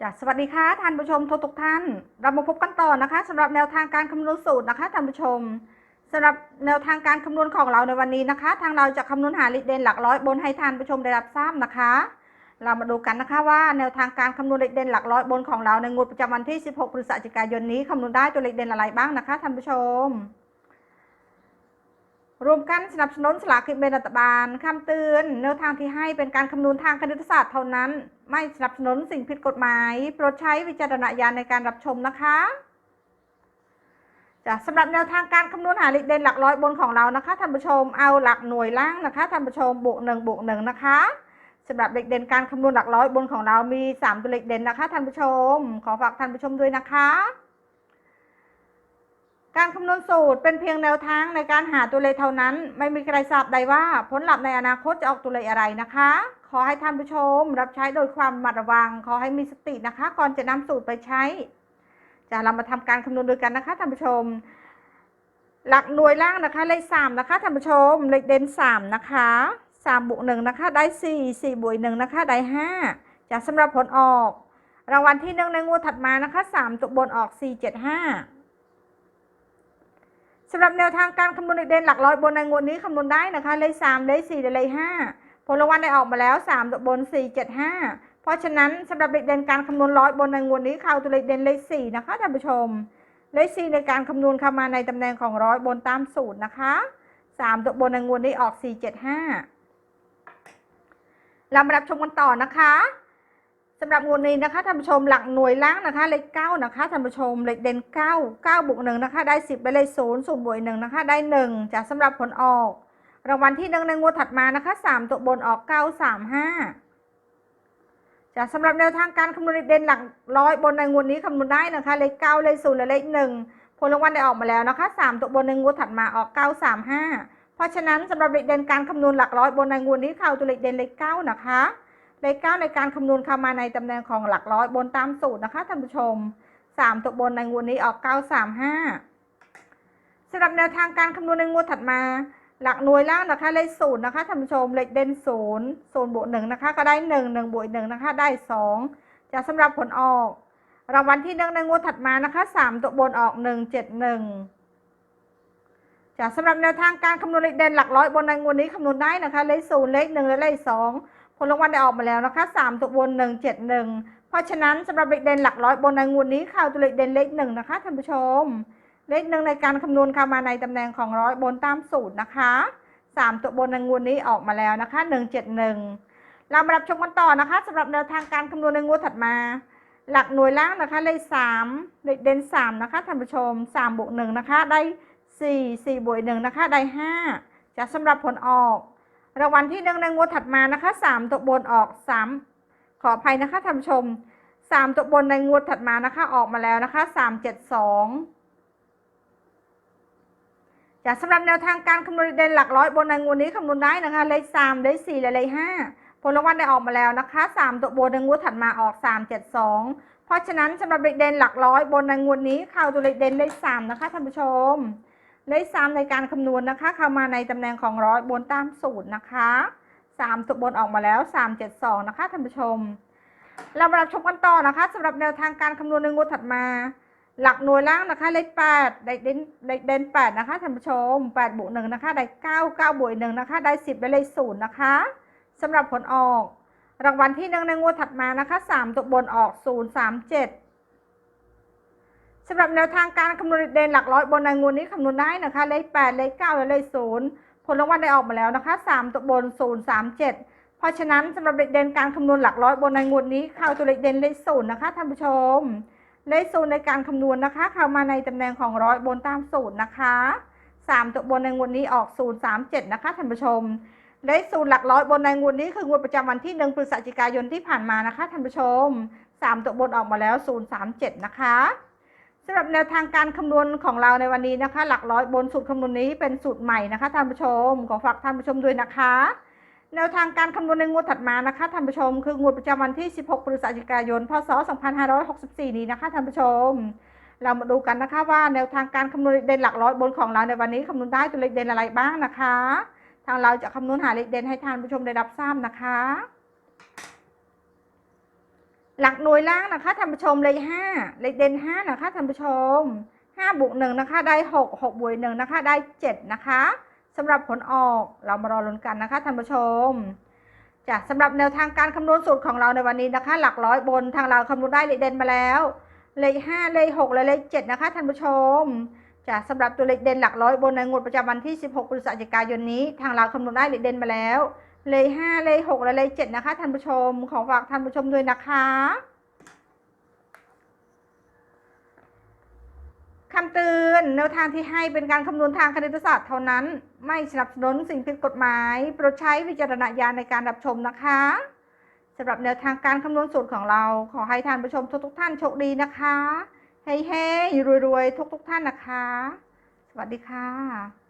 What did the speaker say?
จ้ะสวัสดีค่ะท่านผู้ชมทุกทุกท่าน เรามาพบกันต่อนะคะสำหรับแนวทางการคำนวณสูตรนะคะท่านผู้ชมสำหรับแนวทางการคำนวณของเราในวันนี้นะคะ ทางเราจะคำนวณหาเลขเด่นหลักร้อยบนให้ท่านผู้ชมได้รับทราบนะคะ เรามาดูกันนะคะว่าแนวทางการคำนวณเลขเด่นหลักร้อยบนของเราในงวดประจำวันที่ 16 พฤศจิกายนนี้คำนวณได้ตัวเลขเด่นอะไรบ้างนะคะท่านผู้ชม รวมกันสนับสนุนสลากกินแบ่งรัฐบาลคำเตือนแนวทางที่ให้เป็นการคำนวณทางคณิตศาสตร์เท่านั้น ไม่สนับสนุนสิ่งผิดกฎหมาย โปรดใช้วิจารณญาณในการรับชมนะคะจ้ะสำหรับแนวทางการคำนวณหาเลขเด่นหลักร้อยบนของเรานะคะท่านผู้ชมเอาหลักหน่วยล่างนะคะท่านผู้ชมบวกหนึ่งบวกหนึ่งนะคะสำหรับเลขเด่นการคำนวณหลักร้อยบนของเรามีสามตัวเลขเด่นนะคะท่านผู้ชม ขอฝากท่านผู้ชมด้วยนะคะ การคำนวณสูตรเป็นเพียงแนวทางในการหาตัวเลขเท่านั้น ไม่มีใครทราบใดว่าผลลัพธ์ในอนาคตจะออกตัวเลขอะไรนะคะ ขอให้ท่านผู้ชม รับใช้โดยความระมัดระวัง ขอให้มีสตินะคะ ก่อนจะนำสูตรไปใช้ จะเรามาทำการคำนวณด้วยกันนะคะท่านผู้ชม หลักหน่วยล่างนะคะเลขสามนะคะท่านผู้ชมเลขเด่นสามนะคะสามบวกหนึ่งนะคะ ได้สี่สี่บวกหนึ่งนะคะ ได้ห้าจะสำหรับผลออก รางวัลที่หนึ่งในงวดถัดมานะคะสามตัวบนออกสี่เจ็ดห้า สำหรับแนวทางการคำนวณเลขเด่นหลักร้อยบนในงวดนี้คำนวณได้นะคะ เลขสามเลขสี่เลขห้าผลรางวัลได้ออกมาแล้วสามตัวบนสี่เจ็ดห้าเพราะฉะนั้นสำหรับเลขเด่นการคำนวณร้อยบนในงวดนี้เข้าตัวเลขเด่นเลขสี่นะคะท่านผู้ชม เลขสี่ในการคำนวณเข้ามาในตำแหน่งของร้อยบนตามสูตรนะคะสามตัวบนในงวดนี้ออกสี่เจ็ดห้าเรามารับชมกันต่อนะคะำหรับงวดนี้นะคะท่านผู้ชมหลักหน่วยล่างนะคะเลขเก้านะคะท่านผู้ชมเลขเด่นเก้าเก้าบวกหนึ่งนะคะได้สิบไปเลขศูนย์ศูนบวกหนึ่งนะคะได้หนึ่งจากสำหรับผลออก รางวัลที่หนึ่งในงวดถัดมานะคะสามตัวบนออกเก้าสามห้าจากสำหรับแนวทางการคำนวณเลขเด่นหลักร้อยบนในงวดนี้คำนวณได้นะคะเลขเก้าเลขศูนย์และเลขหนึ่งผลรางวัลได้ออกมาแล้วนะคะสามตัวบนในงวดถัดมาออกเก้าสามห้าเพราะฉะนั้นสำหรับเลขเด่นการคำนวณหลักร้อยบนในงวดนี้เข้าตัวเลขเด่นเลขเก้านะคะ เลขเก้าในการคำนวณเข้ามาในตำแหน่งของหลักร้อยบนตามสูตรนะคะท่านผู้ชมสามตัวบนในงวดนี้ออกเก้าสามห้าสำหรับแนวทางการคำนวณในงวดถัดมา หลักหน่วยล่างนะคะเลขศูนย์นะคะท่านผู้ชมเลขเด่นศูนย์ศูนย์บวกหนึ่งนะคะก็ได้หนึ่งหนึ่งบวกหนึ่งนะคะได้สองจะสำหรับผลออกรางวัลที่หนึ่งในงวดถัดมานะคะสามตัวบนออกหนึ่งเจ็ดหนึ่งจะสำหรับแนวทางการคำนวณเลขเด่นหลักร้อยบนในงวดนี้คำนวณได้นะคะเลขศูนย์เลขหนึ่งและเลขสอง ลรางวัลได้ออกมาแล้วนะคะสามตัวบนหนึ่งเจ็ดหนึ่งเพราะฉะนั้นสำหรับเลขเด่นหลักร้อยบนในงวดนี้เข้าตัวเลขเด่นเลขหนึ่งนะคะท่านผู้ชม เลขหนึ่งในการคำนวณเข้ามาในตำแหน่งของร้อยบนตามสูตรนะคะสามตัวบนในงวดนี้ออกมาแล้วนะคะหนึ่งเจ็ดหนึ่งเรามารับชมกันต่อนะคะสำหรับแนวทางการคำนวณในงวดถัดมา หลักหน่วยล่างนะคะเลขสามเลขเด่นสามนะคะท่านผู้ชมสามบวกหนึ่งนะคะได้สี่สี่บวกหนึ่งนะคะได้ห้าจะสำหรับผลออก รางวัลที่หนึ่งในงวดถัดมานะคะสามตัวบนออกสามขออภัยนะคะท่านชมสามตัวบนในงวดถัดมานะคะ ออกมาแล้วนะคะสามเจ็ดสองจากสำหรับแนวทางการคำนวณเด่นหลักร้อยบนในงวดนี้คำนวณได้นะคะเลขสามเลขสี่และเลขห้าผลรางวัลได้ออกมาแล้วนะคะสามตัวบนในงวดถัดมาออกสามเจ็ดสองเพราะฉะนั้นสำหรับเลขเด่นหลักร้อยบนในงวดนี้เข้าตัวเลขเด่นเลขสามนะคะท่านผู้ชม เลขสามในการคำนวณนะคะเข้ามาในตำแหน่งของร้อยบนตามสูตรนะคะสามตัวบนออกมาแล้วสามเจ็ดสองนะคะท่านผู้ชม เรามารับชมกันต่อนะคะสำหรับแนวทางการคำนวณในงวดถัดมา หลักหน่วยล่างนะคะเลขแปดเลขเด่นเลขเด่นแปดนะคะท่านผู้ชมแปดบวกหนึ่งนะคะได้เก้าเก้าบวกหนึ่งนะคะได้สิบได้เลขศูนย์นะคะสำหรับผลออกรางวัลที่หนึ่งในงวดถัดมานะคะสามตัวบนออกศูนย์สามเจ็ด สำหรับแนวทางการคำนวณเด่นหลักร้อยบนในงวดนี้คำนวณได้นะคะ เลขแปดเลขเก้าและเลขศูนย์ผลรางวัลได้ออกมาแล้วนะคะสามตัวบนศูนย์สามเจ็ดเพราะฉะนั้นสำหรับเลขเด่นการคำนวณหลักร้อยบนในงวดนี้เข้าตัวเลขเด่นเลขศูนย์นะคะท่านผู้ชม เลขศูนย์ในการคำนวณนะคะ เข้ามาในตำแหน่งของร้อยบนตามสูตรนะคะสามตัวบนในงวดนี้ออกศูนย์สามเจ็ดนะคะท่านผู้ชม เลขศูนย์หลักร้อยบนในงวดนี้คืองวดประจำวันที่หนึ่งพฤศจิกายนที่ผ่านมานะคะท่านผู้ชมสามตัวบนออกมาแล้วศูนย์สามเจ็ดนะคะ สำหรับแนวทางการคำนวณของเราในวันนี้นะคะ หลักร้อยบนสูตรคำนวณนี้เป็นสูตรใหม่นะคะท่านผู้ชมขอฝากท่านผู้ชมด้วยนะคะ แนวทางการคำนวณในงวดถัดมานะคะท่านผู้ชม คืองวดประจำวันที่ 16 พฤศจิกายน พศ 2564 นี้นะคะท่านผู้ชม เรามาดูกันนะคะว่าแนวทางการคำนวณเด่นหลักร้อยบนของเราในวันนี้คำนวณได้ตัวเลขเด่นอะไรบ้างนะคะ ทางเราจะคำนวณหาเลขเด่นให้ท่านผู้ชมได้รับทราบนะคะ หลักหน่วยล่างนะคะท่านผู้ชมเลขห้าเลขเด่นห้านะคะท่านผู้ชมห้าบวกหนึ่งนะคะได้หกหกบวกหนึ่งนะคะได้เจ็ดนะคะสำหรับผลออกเรามารอลุ้นกันนะคะท่านผู้ชมจ้ะสำหรับแนวทางการคำนวณสูตรของเราในวันนี้นะคะ หลักร้อยบนทางเราคำนวณได้เลขเด่นมาแล้ว เลขห้าเลขหกและเลขเจ็ดนะคะท่านผู้ชมจ้ะสำหรับตัวเลขเด่นหลักร้อยบนในงวดประจำวันที่ 16พฤศจิกายนนี้ ทางเราคำนวณได้เลขเด่นมาแล้ว เลขห้าเลขหกและเลขเจ็ดนะคะท่านผู้ชมขอฝากท่านผู้ชมด้วยนะคะคำเตือนแนวทางที่ให้เป็นการคำนวณทางคณิตศาสตร์เท่านั้น ไม่สนับสนุนสิ่งผิดกฎหมาย โปรดใช้วิจารณญาณในการรับชมนะคะสำหรับแนวทางการคำนวณสูตรของเรา ขอให้ท่านผู้ชมทุกๆท่านโชคดีนะคะเฮ้ๆรวยๆทุกๆท่านนะคะ สวัสดีค่ะ